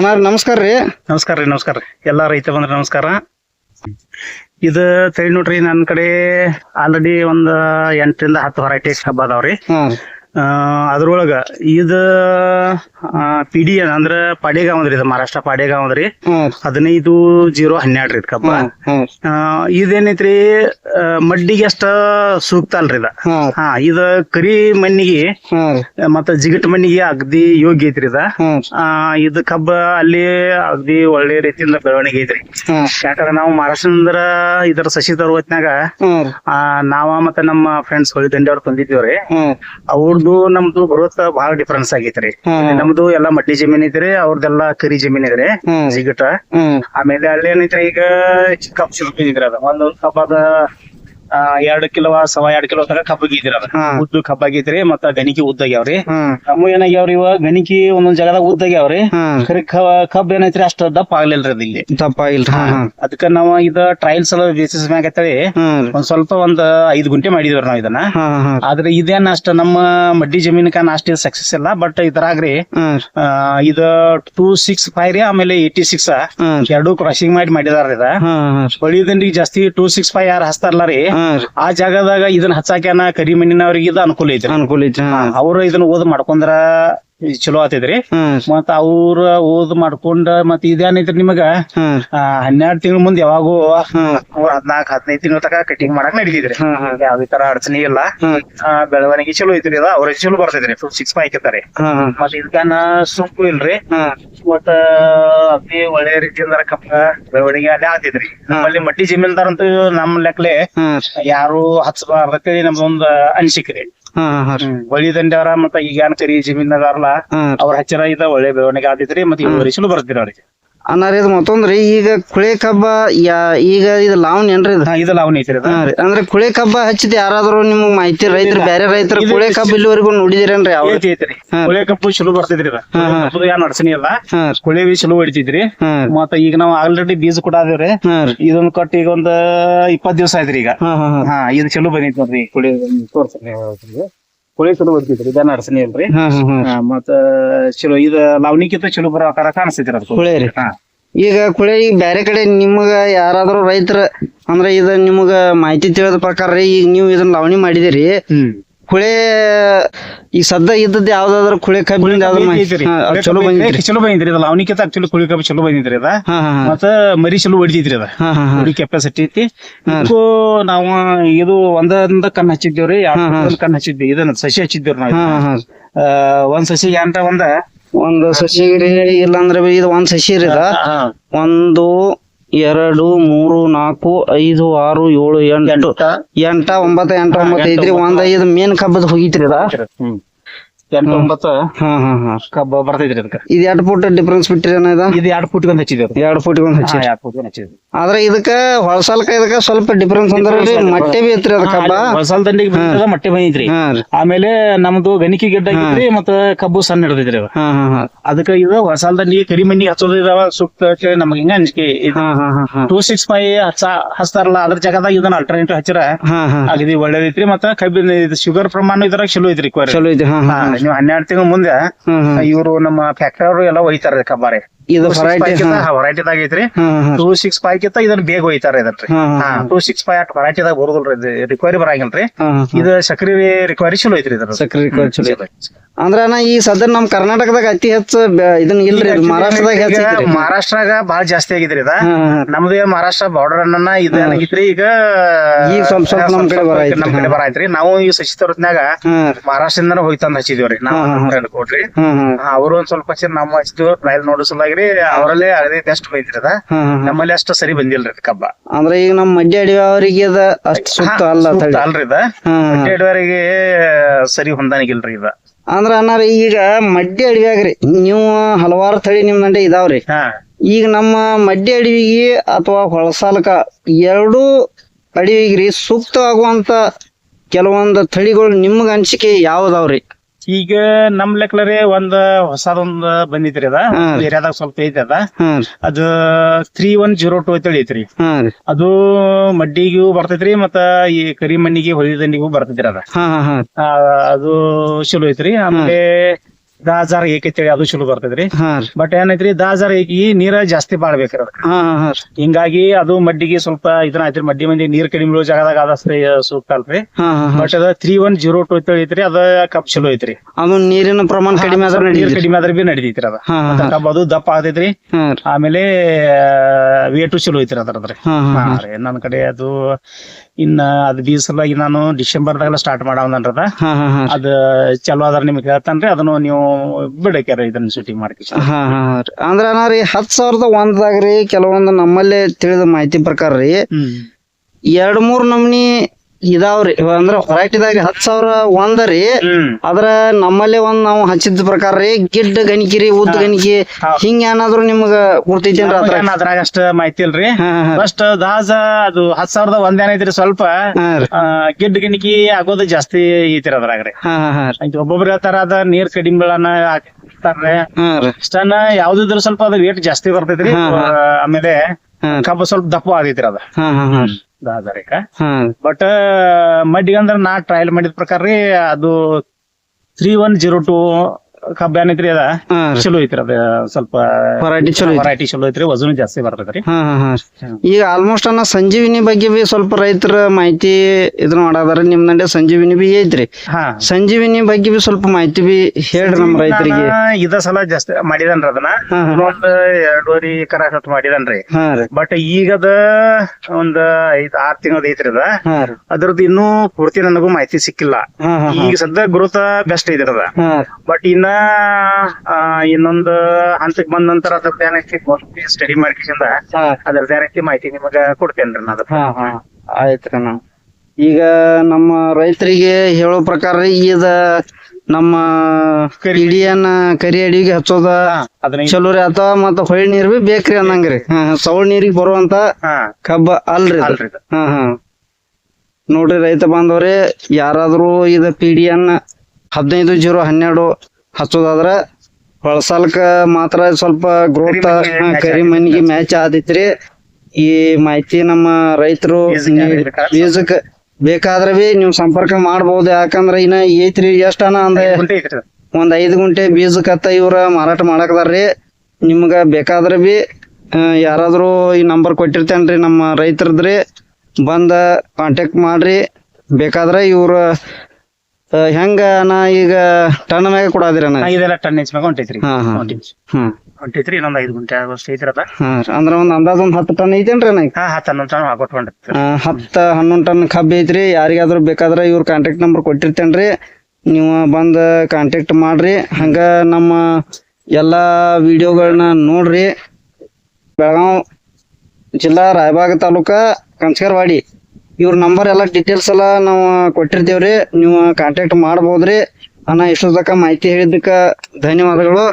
ಅಣ್ಣ ನಮಸ್ಕಾರ ರೀ. ನಮಸ್ಕಾರ ರೀ ನಮಸ್ಕಾರ ರೀ. ಎಲ್ಲಾ ರೈತ ಬಂದ್ರೆ ನಮಸ್ಕಾರ. ಇದು ತಳಿ ನೋಡ್ರಿ ನನ್ನ ಕಡೆ ಆಲ್ರೆಡಿ ಒಂದ್ ಎಂಟರಿಂದ ಹತ್ತು ವೆರೈಟಿ ಹಬ್ಬ ಅದಾವ್ರಿ. ಅದ್ರೊಳಗ ಇದ ಪಿ ಡಿ ಅಂದ್ರ ಪಾಡೇಗಾಂವ್ ಅಂದ್ರಿ ಇದು ಮಹಾರಾಷ್ಟ್ರ ಪಾಡೇಗಾಂವ್ ಅಂದ್ರಿ. ರೀ ಹದಿನೈದು ಜೀರೋ ಹನ್ನೆರಡು ರೀ ಕಬ್ಬ ಇದೇನೈತ್ರಿ ಮಡ್ಡಿಗೆ ಅಷ್ಟ ಸೂಕ್ತ ಅಲ್ರಿ ಇದ. ಹಾ ಇದ ಕರಿ ಮಣ್ಣಿಗೆ ಮತ್ತ ಜಿಗಟ್ ಮಣ್ಣಿಗೆ ಅಗದಿ ಯೋಗ್ಯ ಐತ್ರಿ ಇದ. ಇದ ಕಬ್ಬ ಅಲ್ಲಿ ಅಗದಿ ಒಳ್ಳೆ ರೀತಿಯಿಂದ ಬೆಳವಣಿಗೆ ಐತ್ರಿ. ಯಾಕಂದ್ರ ನಾವು ಮಹಾರಾಷ್ಟ್ರದಿಂದ ಇದರ ಸಸಿ ತರುವತ್ನಾಗ ಹಾ ಆ ನಾವ ಮತ್ತ ನಮ್ಮ ಫ್ರೆಂಡ್ಸ್ ಹೊಳಿ ದಂಡೆ ಅವ್ರು ತಂದಿದ್ದೀವ್ರಿ. ಹಾ ಅವ್ರದ್ದು ನಮ್ದು ಗ್ರೋತ್ ಬಹಳ ಡಿಫ್ರೆನ್ಸ್ ಆಗೈತ್ರಿ. ನಮ್ದು ಎಲ್ಲಾ ಮಡ್ಡಿ ಜಮೀನ್ ಐತ್ರಿ ಅವ್ರದೆಲ್ಲ ಕರಿ ಜಮೀನ್ ಇದ್ರಿ ಸಿಗಟ ಜಿಗಟ. ಆಮೇಲೆ ಅಲ್ಲಿ ಏನೈತ್ರಿ ಈಗ ಚಿಕ್ಕ ಶಿಲ್ಪಿ ಇದ್ರಿ ಅದ. ಒಂದೊಂದ್ ಕಬ್ಬದ ಎರಡ್ ಕಿಲೋ ಸವಾ ಎರಡ್ ಕಿಲೋ ತನಕ ಕಬ್ಬು ಇದ್ರಿ ಅದ ಹಾ. ಉದ್ದು ಕಬ್ಬ ಆಗೈತ್ರಿ ಮತ್ತ ಗಣಿಕಿ ಉದ್ದಾಗ್ಯಾವ್ರಿ ಹಾ. ನಮ್ಮ ಏನಾಗ್ಯಾವ್ರಿ ಇವ ಗಣಿಕಿ ಒಂದೊಂದ್ ಜಾಗದಾಗ ಉದ್ದಾಗ್ಯಾವ್ರಿ ಹಾ. ಖರೆ ಕಬ್ಬ ಏನೈತ್ರಿ ಅಷ್ಟ ದಪ್ಪ ಆಗ್ಲಿಲ್ರಿ ಅದ್ ಇಲ್ಲಿ. ತಪ್ಪಾಗಿಲ್ರಿ ಹಾ ಹಾ. ಅದಕ್ಕ ನಾವ ಇದ ಟ್ರಯಲ್ಸ್ ಎಲ್ಲ ಬೇಸಿಸ್ ಮ್ಯಾಗ ರೀ ಒಂದ್ ಸ್ವಲ್ಪ ಒಂದ್ ಐದ್ ಗುಂಟೆ ಮಾಡಿದ್ವಿ ನಾವ್ ಇದನ್ನ. ಹಾ ಹಾ. ಆದ್ರೆ ಇದೇನ್ ಅಷ್ಟ ನಮ್ಮ ಮಡ್ಡಿ ಜಮೀನಕ ಅಷ್ಟ ಸಕ್ಸಸ್ ಇಲ್ಲ ಬಟ್ ಇದ್ರಾಗ್ರಿ ಹಾ. ರೀ ಆ, ಇದ ಟೂ ಸಿಕ್ಸ್ ಫೈವ್ ರೀ ಆಮೇಲೆ ಏಯ್ಟಿ ಸಿಕ್ಸ್ ರೀ ಎರಡು ಕ್ರಾಸಿಂಗ್ ಮಾಡಿ ಮಾಡಿದಾರ ಇದ. ಹಾ ಹಾ. ರೀ ಹೊಳಿದಂಡಿಗೆ ಜಾಸ್ತಿ ಟೂ ಸಿಕ್ಸ್ ಫೈವ್ ಯಾರು ಹಚ್ತಾರಲ್ಲ ರೀ. ಹಾ. ರೀ ಆ ಜಾಗದಾಗ ಇದನ್ನ ಹಚ್ಚಾಕ್ಯಾನ ಕರಿ ಮಣ್ಣಿನವ್ರಿಗೆ ಇದು ಅನುಕೂಲ ಐತಿ ಅನುಕೂಲ ಐತಿ ಅವ್ರು ಇದನ್ನ ಓದ್ ಮಾಡ್ಕೊಂಡ್ರ ಚಲೋ ಆತೈತ್ರಿ. ಮತ್ತ ಅವ್ರ ಓದ್ ಮಾಡ್ಕೊಂಡ ಮತ್ ಇದೇನೈತ್ರಿ ನಿಮಗ? ಹನ್ನೆರಡ್ ತಿಂಗಳ ಮುಂದ್ ಯಾವಾಗೂ ಹದ್ನಾಕ್ ಹದಿನೈದು ತಿಂಗಳ ತನಕ ಕಟಿಂಗ್ ಮಾಡಕ್ ನಡೀತಿದ್ರಿ ಯಾವ್ದೇ ತರ ಅಡಚಣೆ ಇಲ್ಲ. ಬೆಳವಣಿಗೆ ಚಲೋ ಐತ್ರಿ ಅದ. ಅವ್ರ ಚಲೋ ಬರ್ತೈತ್ರಿ. ಫುಲ್ ಸಿಕ್ಸ್ ಹಾ ಹಾ ಮತ್ ಇದಕ್ಕನ ಸೊಂಪು ಇಲ್ರಿ. ಮತ್ತ ಅತಿ ಒಳ್ಳೆ ರೀತಿಯಿಂದ ಕಪ್ಪ ಬೆಳವಣಿಗೆ ಅಲ್ಲೇ ಆಗ್ತೈತ್ರಿ ನಮ್ಮಲ್ಲಿ ಮಟ್ಟಿ ಜಮೀನ್ದಾರಂತೂ ನಮ್ ಲೆಕ್ಕಲೆ ಯಾರು ಹಚ್ಚಬಾರ್ದಕ್ಕೆ ನಮ್ದೊಂದ್ ಅನ್ಸಿಕ್ರಿ ಹಾ ಹಾ ರೀ. ಒಳ್ಳಿ ದಂಡ್ಯಾರ ಮತ್ತ ಈಗ ಕರಿ ಜಮೀನ್ದಾರಲ್ಲ ಹಾ ಅವ್ರ ಹಚ್ಚರ ಇದ್ದ ಒಳ್ಳೆ ಬೆಳವಣಿಗೆ ಆದಿತ್ರಿ ಮತ್ತೆ ಇಳುವರಿ ಚಲೋ ಬರ್ತೀರಿ ಅವ್ರಿಗೆ ಅನ್ನಾರ ಇದು ಮತ್ತೊಂದ್ರಿ ಈಗ ಕುಳೆ ಕಬ್ಬ ಯಾ ಈಗ ಇದು ಲಾವಣಿ ಏನ್ರಿ ಇದು? ಹಾ ಇದು ಲಾವಣಿ ಐತ್ರಿ ಅದ ಹಾ ರೀ ಅಂದ್ರೆ ಕುಳೆ ಕಬ್ಬ ಹಚ್ಚಿದ ಯಾರಾದ್ರೂ ನಿಮ್ಗ್ ಮಾಹಿತಿ ರೈತರು ಬೇರೆ ರೈತರು ಕುಳೆ ಕಬ್ಬ ಇಲ್ಲಿವರೆಗೂ ನೋಡಿದಿರೇನ್ರಿ ಯಾವ ಐತಿ ಐತ್ರಿ ಹಾ. ಕಬ್ಬು ಕಪ್ಪು ಚಲೋ ಬರ್ತೈತ್ರಿ ಅದ ಏನ್ ಅಡಚಣೆ ಇಲ್ಲ. ಹಾ ರೀ. ಕೊಳೆ ಬಿ ಚಲೋ ಹೊಡಿತೈತ್ರಿ ಹಾ ರೀ. ಮತ್ತ ಈಗ ನಾವು ಆಲ್ರೆಡಿ ಬೀಜ ಕೂಡ ಅದೇವ್ರಿ ಹಾ ರೀ. ಇದೊಂದ್ ಕೊಟ್ಟು ಈಗ ಒಂದ್ ಇಪ್ಪತ್ ದಿವಸ ಆಯ್ತ್ರಿ ಈಗ. ಹಾ ಹಾ ಹಾ. ಹಾ ಇದು ಚಲೋ ಬಂದೈತಿ ನೋಡ್ರಿ ಕುಳಿ ತೋರ್ಸ್ರಿ ಕುಳಿ ಚಲೋ ಬರ್ತಿದ್ರಿ ಇದೇನ ಅಡಚಣೆ ಅಲ್ರಿ ಹಾ ಹಾ ಹಾ. ಹಾ, ಮತ್ತ ಚಲೋ ಇದ ಲಾವಣಿಕಿಂತ ಚಲೋ ಬರೋ ಆಕಾರ ಕಾಣಿಸ್ತೈತಿ ಅದ್ ಕುಳೆ ರೀ. ಹಾ. ಈಗ ಕುಳೆ ಈಗ ಬೇರೆ ಕಡೆ ನಿಮ್ಗ ಯಾರಾದ್ರೂ ರೈತರ ಅಂದ್ರೆ ಇದ ನಿಮ್ಗ ಮಾಹಿತಿ ತಿಳಿದ ಪ್ರಕಾರ ರೀ ಈಗ ನೀವು ಇದನ್ನ ಲಾವಣಿ ಮಾಡಿದಿರಿ ಹ್ಮ್. ಕುಳೆ ಈ ಸದ್ದ ಇದ್ದದ್ದು ಯಾವ್ದಾದ್ರು ಕುಳೆ ಕಬ್ಬಿನಿಂದ ಯಾವ್ದಾದ್ರು. ಹಾ, ಅದ್ ಚಲೋ ಬಂದಿದ್ರಿ. ಚಲೋ ಬಂದಿದ್ರಿ ಅದ ಲಾವಣಿಕಿಂತ ಆಕ್ಚುಲಿ ಕುಳಿ ಕಬ್ಬು ಚಲೋ ಬಂದಿದ್ರಿ ಅದ. ಹಾ ಹಾ ಹಾ. ಮತ್ತ ಮರಿ ಚಲೋ ಹೊಡಿತೈತ್ರಿ ಅದ. ಹಾ ಹಾ ಹಾ. ಕುಡಿ ಕೆಪಾಸಿಟಿ ಐತಿ. ಇದಕ್ಕೂ ನಾವು ಇದು ಒಂದೊಂದ ಕಣ್ ಹಚ್ಚಿದ್ದೇವ್ರಿ. ಒಂದ್ ಕಣ್ ಹಚ್ಚಿದ್ವಿ. ಇದನ್ನ ಸಸಿ ಹಚ್ಚಿದ್ದೇವ್ರಿ ನಾವು ಹಾ ಹಾ ಹಾ. ಆ, ಒಂದ್ ಸಸಿ ಅಂತ ಒಂದ? ಒಂದು ಸಸಿ ರೀ ಇಲ್ಲಾಂದ್ರೆ ಇದು ಒಂದ್ ಸಸಿ ಇರದ ಒಂದು ಎರಡು ಮೂರು ನಾಲ್ಕು ಐದು ಆರು ಏಳು ಎಂಟು ಎಂಟ? ಎಂಟ ಒಂಬತ್ತ ಎಂಟ ಒಂಬತ್ತ ಐತ್ರಿ ಒಂದ್ ಐದು ಮೇನ್ ಕಬ್ಬದ ಹೋಗಿತ್ರಿ ಅದ? ಹ್ಮ್. ಎಂಟ ಒಂಬತ್ತು ಹಾ ಹಾ ಹಾ ಕಬ್ಬ ಬರ್ತೈತ್ರಿ ಅದಕ್ಕ. ಇದು ಎರಡು ಫುಟ್ ಡಿಫ್ರೆನ್ಸ್ ಬಿಟ್ಟಿರಿ ಅಣ್ಣ ಇದು? ಇದು ಎರಡ್ ಫುಟ್ ಒಂದ್ ಹಚ್ಚಿದೇವ್ರಿ ಎರಡು ಫುಟ್ ಒಂದ್ ಹಚ್ಚಿ ಎರಡ್ ಫುಟ್ ಹಚ್ಚಿದ್ವಿ ಆದ್ರೆ ಇದಕ್ಕ ಹೊಳಸಾಲ್ಕ ಇದಕ್ಕ ಸ್ವಲ್ಪ ಡಿಫ್ರೆನ್ಸ್ ಅಂದ್ರೆ ರೀ ಮಟ್ಟೆ ಬಿ ಐತ್ರಿ ಅದ ಕಬ್ಬ. ಹೊಸಲ್ ದಂಡಿಗೆ ಬಂದಿದ ಮಟ್ಟೆ ಬಂದಿದ್ರಿ ಆಮೇಲೆ ನಮ್ದು ಗಣಿಕೆ ಗಿಡ್ಡ ಆಗಿದ್ರಿ ಮತ್ತ ಕಬ್ಬು ಸಣ್ಣ ಹಿಡ್ದೈತ್ರಿ ಅದ. ಹಾ ಹಾ ಹಾ. ಅದಕ್ಕ ಇದು ಹೊಸಾಲ್ ದಂಡಿಗೆ ಕರಿ ಮಣ್ಣಿಗೆ ಹಚ್ಚೋದು ಇದಾವ ಸೂಕ್ತ ನಮ್ಗೆ ಹಿಂಗ ಅನ್ಸಿಕೆ ಟೂ ಸಿಕ್ಸ್ ಫೈವ್ ಹಚ್ಚ ಹಚ್ತಾರಲ್ಲ ಅದ್ರ ಜಾಗದಾಗ ಇದನ್ನ ಅಲ್ಟರ್ನೇಟಿವ್ ಹಚ್ಚಿರ. ಅಗದಿ ಒಳ್ಳೇದೈತ್ರಿ ಮತ್ತ ಕಬ್ಬಿನ ಶುಗರ್ ಪ್ರಮಾಣ ಇದ್ರಾಗ ಚಲೋ ಐತ್ರಿ ಚಲೋ ಐತಿ ನೀವು ಹನ್ನೆರಡು ತಿಂಗಳ ಮುಂದೆ ಇವರು ನಮ್ಮ ಫ್ಯಾಕ್ಟರಿ ಅವರು ಎಲ್ಲ ಒಯ್ತಾರೆ ಕಬ್ಬಾರೆ. ಇದು ವೆರೈಟಿ ಹಾ. ವೆರೈಟಿದಾಗ ಐತ್ರಿ. ಟೂ ಸಿಕ್ಸ್ ಫೈವ್ ಕಿಂತ ಇದನ್ನ ಬೇಗ ಒಯ್ತಾರ ಇದನ್ರಿ. ಹಾ ಹಾ ಹಾ ಟೂ ಸಿಕ್ಸ್ ಫೈವ್ ಅಟ್ ವೆರೈಟಿದಾಗ ಬರುದಿಲ್ರಿ ರಿಕ್ವೈರಿ ಬರಂಗಿಲ್ರಿ. ಹಾ ಹಾ ಇದು ಸಕ್ರಿ ರಿಕ್ವೈರಿ ಚಲೋ ಐತ್ರಿ ಇದ್ರ ಸಕ್ರಿ ಚಲೋ ಐತಿ. ಅಂದ್ರ ಅಣ್ಣ ಈ ಸದ್ಯ ನಮ್ ಕರ್ನಾಟಕದಾಗ ಅತಿ ಹೆಚ್ಚು ಬೆ- ಇದನ್ನ ಇಲ್ರಿ ಇದು ಮಹಾರಾಷ್ಟ್ರದಾಗ ಹೆಚ್ಚು ಐತ್ರಿ. ಮಹಾರಾಷ್ಟ್ರಾಗ ಬಾಳ ಜಾಸ್ತಿ ಆಗಿದ್ರಿ ಇದ. ಹಾ ಹಾ ನಮ್ದು ಏನ್ ಮಹಾರಾಷ್ಟ್ರ ಬಾರ್ಡರ್ ಅನ್ನ ಇದು ಏನಾಗಿತ್ರಿ ಈಗ ಈ ಸ್ವಲ್ಪ ಸ್ವಲ್ಪ ನಮ್ ಕಡೆ ಬರಾಯ್ತ್ರಿ. ನಮ್ ಕಡೆ ಬರಾಯ್ತ್ರಿ. ನಾವು ಈ ಶಶಿ ಮಹಾರಾಷ್ಟ್ರದಿಂದ ಹಾ ಮಹಾರಾಷ್ಟ್ರದಿಂದನ ಹೋಗಿ ತಂದ್ ಹಚ್ಚಿದೇವ್ರಿ ನಾವು ಹಾ, ಹಾ, ಹಾ. ಕೊಡ್ರಿ ಹಾ ಹಾ ಹಾ, ಅವ್ರು ಒಂದ್ ಸ್ವಲ್ಪ ಹಚ್ಚಿ ನಮ್ಮ ಹಚ್ಚಿದ್ವಿ ಟ್ರಯಲ್ ನೋಡಿಸಲಾಗ್ರಿ ಅವರಲ್ಲೇ ಅದೇ ಟೆಸ್ಟ್ ಬೈತ್ರಿ ಅದ ಹಾ ಹಾ ನಮ್ಮಲ್ಲಿ ಅಷ್ಟು ಸರಿ ಬಂದಿಲ್ರಿ ಅದ್ ಕಬ್ಬ. ಅಂದ್ರೆ ಈಗ ನಮ್ಮ ಮಜ್ಜೆ ಅವರಿಗೆ ಅದ ಅಷ್ಟ್ ಸೂಕ್ತ ಅಲ್ಲ ಸೂಕ್ತ ತಳಿ ಅಲ್ರಿ ಇದ. ಹಾ ಹಾ. ಎರಡುವರೆಗೆ ಸರಿ ಹೊಂದಾಣಿಗಿಲ್ರಿ ಇದ. ಅಂದ್ರ ಅನ್ನಾರ ಈಗ ಮಡ್ಡಿ ಅಡವ್ಯಾಗ್ರಿ ನೀವು ಹಲವಾರು ತಳಿ ನಿಮ್ ದಂಡೆ ಇದಾವ್ರಿ ಹಾ. ಈಗ ನಮ್ಮ ಮಡ್ಡಿ ಅಡವಿಗೆ ಅಥವಾ ಹೊಳಸಾಲಕ ಎರಡೂ ಅಡವಿಗ್ರಿ ಸೂಕ್ತವಾಗುವಂತ ಕೆಲವೊಂದು ತಳಿಗಳು ನಿಮ್ಗ ಅನ್ಸಿಕೆ ಯಾವ್ದಾವ್ರಿ ಈಗ ನಮ್ ಲೆಕ್ಕಲರಿ ಒಂದ್ ಹೊಸದೊಂದ್ ಬಂದಿತ್ರಿ ಅದ. ಏರಿಯಾದಾಗ ಸ್ವಲ್ಪ ಐತಿ ಅದ. ಅದು ತ್ರೀ ಒನ್ ಜೀರೋ ಟು ಅಂತೇಳಿ ಐತ್ರಿ ಅದು ಮಡ್ಡಿಗೂ ಬರ್ತೈತ್ರಿ ಮತ್ತ ಈ ಕರಿ ಮಣ್ಣಿಗೆ ಹೊಳಿ ದಂಡಿಗೂ ಬರ್ತೈತ್ರಿ ಅದ. ಅದು ಚಲೋ ಐತ್ರಿ. ಆಮೇಲೆ ದಾ ಹಜಾರ್ ಏಕ್ ಹೇಳಿ ಅದು ಚಲೋ ಬರ್ತೈತ್ರಿ ಹಾ ರೀ. ಬಟ್ ಏನೈತ್ರಿ ದಾ ಹಜಾರ್ ಏಕ್ ಈ ನೀರ ಜಾಸ್ತಿ ಬಾಳ್ಬೇಕ್ರಿ ಅದಕ್ಕ ಹಾ ಹಾ ಹಾ ರೀ. ಹಿಂಗಾಗಿ ಅದು ಮಡ್ಡಿಗೆ ಸ್ವಲ್ಪ ಇದನ್ನ ಐತ್ರಿ ಮಡ್ಡಿ ಮಂದಿ ನೀರ್ ಕಡಿಮೆ ಬೀಳೋ ಜಾಗದಾಗ ಅದ ಸೂಕ್ತ ಅಲ್ರಿ. ಹಾ ಹಾ ಹಾ. ಬಟ್ ಅದ ತ್ರೀ ಒನ್ ಜೀರೋ ಟು ಐತ್ರಿ ಅದ ಕಪ್ ಚಲೋ ಐತ್ರಿ. ಅದು ನೀರಿನ ಪ್ರಮಾಣ ಕಡಿಮೆ ಆದ್ರೆ ನೀರ್ ಕಡಿಮೆ ಆದ್ರೆ ಬಿ ನಡಿತೈತ್ರಿ ಅದ. ಹಾ ಹಾ ಮತ್ತ ಅದು ದಪ್ಪ ಆಗತೈತ್ರಿ. ಹಾ ರೀ. ಆಮೇಲೆ ವೇಟು ಚಲೋ ಐತ್ರಿ ಅದ್ರದ್ರಿ. ಹಾ ಹಾ ಹಾ. ರೀ. ನನ್ನ ಕಡೆ ಅದು ಇನ್ನ ಅದ್ ಬೀಜ ಸಲುವಾಗಿ ನಾನು ಡಿಸೆಂಬರ್ ದಾಗ ಸ್ಟಾರ್ಟ್ ಹಾ ಹಾ ಹಾ. ಅದ ಚಲೋ ಅದ್ರ ನಿಮ್ಗೆ ಹೇಳ್ತಾನ್ರಿ ಅದನ್ನು ನೀವು ಬಿಡಕ್ಯಾರ ಇದನ್ನ ಶೂಟಿಂಗ್ ಮಾರ್ಕೆಟ್ ಹಾ ಹಾ ಹಾ ರೀ. ಅಂದ್ರ ನಾ ರೀ ಹತ್ತು ಸಾವಿರದ ಒಂದ್ದಾಗ ರೀ ಕೆಲವೊಂದು ನಮ್ಮಲ್ಲೇ ತಿಳಿದ ಮಾಹಿತಿ ಪ್ರಕಾರ ರೀ ಹ್ಮ್. ಎರಡ್ ಮೂರ್ ನಮ್ನಿ ಇದಾವ್ರಿ. ಅಂದ್ರ ಹೊರಟಿದಾಗ ಹತ್ ಸಾವಿರ ಒಂದ ರೀ. ಅದ್ರ ನಮ್ಮಲ್ಲಿ ಒಂದ್ ನಾವು ಹಚ್ಚಿದ ಪ್ರಕಾರ ರೀ ಗಿಡ್ಡ ರೀ ಉದ್ದ ಗಣಿಕೆ. ಹಿಂಗ ಏನಾದ್ರು ನಿಮ್ಗ ಕೊಡ್ತೈತಿ ಅದ್ರಾಗ? ಅಷ್ಟ ಮಾಹಿತಿ ಇಲ್ರಿ. ಫಸ್ಟ್ ದಾಜ ಅದು ಹತ್ ಸಾವಿರದ ಒಂದ್ ಏನೈತ್ರಿ ಸ್ವಲ್ಪ. ಗಿಡ್ಡ ಗಣಿಕೆ ಗಿಣಿಕಿ ಆಗೋದು ಜಾಸ್ತಿ ಐತಿರಿ ಅದ್ರಾಗ ರೀ. ಒಬ್ಬೊಬ್ರು ಹೇಳ್ತಾರ ಅದ ನೀರ್ ಕಡಿಮೆ ಬೀಳನ ಹಾ ಯಾವ್ದಿದ್ರು ಸ್ವಲ್ಪ ಅದ ರೇಟ್ ಜಾಸ್ತಿ ಬರ್ತೈತ್ರಿ. ಆಮೇಲೆ ಕಬ್ಬು ಸ್ವಲ್ಪ ದಪ್ಪ ಆಗೈತ್ರಿ ಅದ. ಹಾ. ಬಟ್ ಮಡ್ಡಿಗೆ ಅಂದ್ರ ನಾ ಟ್ರಯಲ್ ಮಾಡಿದ ಪ್ರಕಾರ ರೀ ಅದು ತ್ರೀ ಒನ್ ಜೀರೋ ಟು ಕಬ್ಬ ಏನೈತ್ರಿ ಅದ. ಹಾ ರೀ. ಚಲೋ ಐತ್ರಿ ಅದ ಸ್ವಲ್ಪ ವೆರೈಟಿ ಚಲೋ ಐತಿ ವೆರೈಟಿ ಚಲೋ ಐತ್ರಿ ವಜನ್ ಜಾಸ್ತಿ ಬರ್ತದ್ರಿ ಹಾ ಹಾ ಹಾ. ಈಗ ಆಲ್ಮೋಸ್ಟ್ ಅನ್ನ ಸಂಜೀವಿನಿ ಬಗ್ಗೆ ಬಿ ಸ್ವಲ್ಪ ರೈತರ ಮಾಹಿತಿ ಇದನ್ನ ಮಾಡಾದಾರ ನಿಮ್ ನಂಡೆ ಸಂಜೀವಿನಿ ಬಿ ಐತ್ರಿ. ಹಾ. ಸಂಜೀವಿನಿ ಬಗ್ಗೆ ಬಿ ಸ್ವಲ್ಪ ಮಾಹಿತಿ ಬಿ ಹೇಳ್ರಿ ನಮ್ಮ ರೈತರಿಗೆ. ನಾನ ಇದ ಸಲ ಜಾಸ್ತಿ ಮಾಡಿದನ್ರಿ ಅದನ್ನ. ಹಾ ಹಾ. ಒಂದ್ ಎರಡೂವರೆ ಎಕರೆ ಅಷ್ಟು ಮಾಡಿದನ್ರಿ. ಹಾ ರೀ. ಬಟ್ ಈಗದ ಒಂದ್ ಐದ್ ಆರ್ ತಿಂಗಳದ ಐತ್ರಿ ಅದ. ಹಾ ರೀ. ಅದ್ರದ್ದು ಇನ್ನೂ ಪೂರ್ತಿ ನನಗೂ ಮಾಹಿತಿ ಸಿಕ್ಕಿಲ್ಲ. ಹಾ ಹಾ ಹಾ. ಈಗ ಸದ್ಯ ಗ್ರೋತ್ ಬೆಸ್ಟ್ ಐತ್ರಿ ಅದ. ಹಾ. ಬಟ್ ಇನ್ನ ಇನ್ನೊಂದು ಹಂತಕ್ ಬಂದ ನಂತರ ಅದ್ರದ್ದು ಏನೈತಿ ಸ್ಟಡಿ ಮಾಡ್ಕೊಂಡ ಅದ್ರ ಜಾಸ್ತಿ ಮಾಹಿತಿ ನಿಮಗ ಕೊಡ್ತೇನ್ರಿ ನಾನು ಹಾ ಹಾ. ಆಯ್ತ್ರಿ ಈಗ ನಮ್ಮ ರೈತರಿಗೆ ಹೇಳೋ ಪ್ರಕಾರ ಇದ ನಮ್ಮ ಇಡಿಯನ್ನ ಕರಿ ಅಡಿಗೆ ಹಚ್ಚೋದ ಚಲೋ ರೀ ಅಥವಾ ಮತ್ತ ಹೊಳಿ ನೀರ್ ಬಿ ಬೇಕ್ರಿ ಅನ್ನಂಗ್ರಿ ಸೌಳ್ ನೀರಿಗೆ ಬರುವಂತ ಕಬ್ಬ ಅಲ್ರಿ ಹಾ ಹಾ. ನೋಡ್ರಿ ರೈತ ಬಾಂಧವ್ರೆ ಯಾರಾದ್ರೂ ಇದ ಪಿ ಡಿ ಎನ್ ಹದಿನೈದು ಜೀರೋ ಹನ್ನೆರಡು ಹಚ್ಚೋದಾದ್ರ ಹೊಳಸಾಲ್ಕ ಮಾತ್ರ ಸ್ವಲ್ಪ ಗ್ರೋತ್ ಕರಿ ಮಣ್ಣಿಗೆ ಮ್ಯಾಚ್ ಆದಿತ್ರಿ. ಈ ಮಾಹಿತಿ ನಮ್ಮ ರೈತರು ಬೀಜಕ್ಕೆ ಬೇಕಾದ್ರೆ ಬೀಜಕ್ ಬೇಕಾದ್ರೆ ಬಿ ನೀವು ಸಂಪರ್ಕ ಮಾಡಬಹುದು ಯಾಕಂದ್ರ ಇನ್ನ ಐತ್ರಿ ಎಷ್ಟನ ಅಂದ್ರೆ. ಒಂದ್ ಐದ್ ಗುಂಟೆ ಬೀಜಕ್ಕತ್ತ ಇವ್ರ ಮಾರಾಟ ಮಾಡಾಕದಾರ್ರಿ. ನಿಮ್ಗ ಬೇಕಾದ್ರೆ ಬಿ ಯಾರಾದ್ರು ಈ ನಂಬರ್ ಕೊಟ್ಟಿರ್ತೇನ್ರಿ ನಮ್ಮ ರೈತರದ್ರಿ. ಬಂದ ಕಾಂಟ್ಯಾಕ್ಟ್ ಮಾಡ್ರಿ. ಬೇಕಾದ್ರೆ ಇವ್ರ ಹೆಂಗ ನಾ ಈಗ ಟನ್ ಮ್ಯಾಗ ಕೊಡಾದಿರ ಇದೆಲ್ಲ ಟನ್ ಇಂಚ್ ಮ್ಯಾಗ ಹೊಂಟೈತ್ರಿ. ಹಾ, ಹಾ. ಒಂದ್ ಇಂಚ್. ಹ್ಮ್. ಹೊಂಟೈತ್ರಿ ಇನ್ನೊಂದ್ ಐದು ಗುಂಟೆ ಅಷ್ಟು ಐತ್ರಿ ಅದ ಹಾ. ಅಂದ್ರ ಒಂದ್ ಅಂದಾಜ್ ಒಂದ್ ಹತ್ತು ಟನ್ ಐತೇನ್ರಿ ನಾ ಹಾ ಹತ್ತು ಹನ್ನೊಂದು ಆ, ಹತ್ತ ಹನ್ನೊಂದು ಟನ್ ಕಬ್ಬಿ ಐತ್ರಿ. ಯಾರಿಗಾದ್ರೂ ಬೇಕಾದ್ರೆ ಇವ್ರ ಕಾಂಟ್ಯಾಕ್ಟ್ ನಂಬರ್ ಕೊಟ್ಟಿರ್ತೇನ್ರಿ ನೀವು ಬಂದ ಕಾಂಟ್ಯಾಕ್ಟ್ ಮಾಡ್ರಿ. ಹಂಗ ನಮ್ಮ ಎಲ್ಲಾ ವಿಡಿಯೋಗಳನ್ನ ನೋಡ್ರಿ. ಬೆಳಗಾವ್ ಜಿಲ್ಲಾ ರಾಯಬಾಗ ತಾಲೂಕ ಕಂಚಕರ್ವಾಡಿ ಇವ್ರ ನಂಬರ್ ಎಲ್ಲ ಡೀಟೇಲ್ಸ್ ಎಲ್ಲ ನಾವು ಕೊಟ್ಟಿರ್ತೇವ್ರಿ. ನೀವು ಕಾಂಟ್ಯಾಕ್ಟ್ ಮಾಡ್ಬೋದ್ರಿ. ಅನ್ನ ಇಷ್ಟು ತನಕ ಮಾಹಿತಿ ಹೇಳಿದ್ದಕ್ಕ ಧನ್ಯವಾದಗಳು.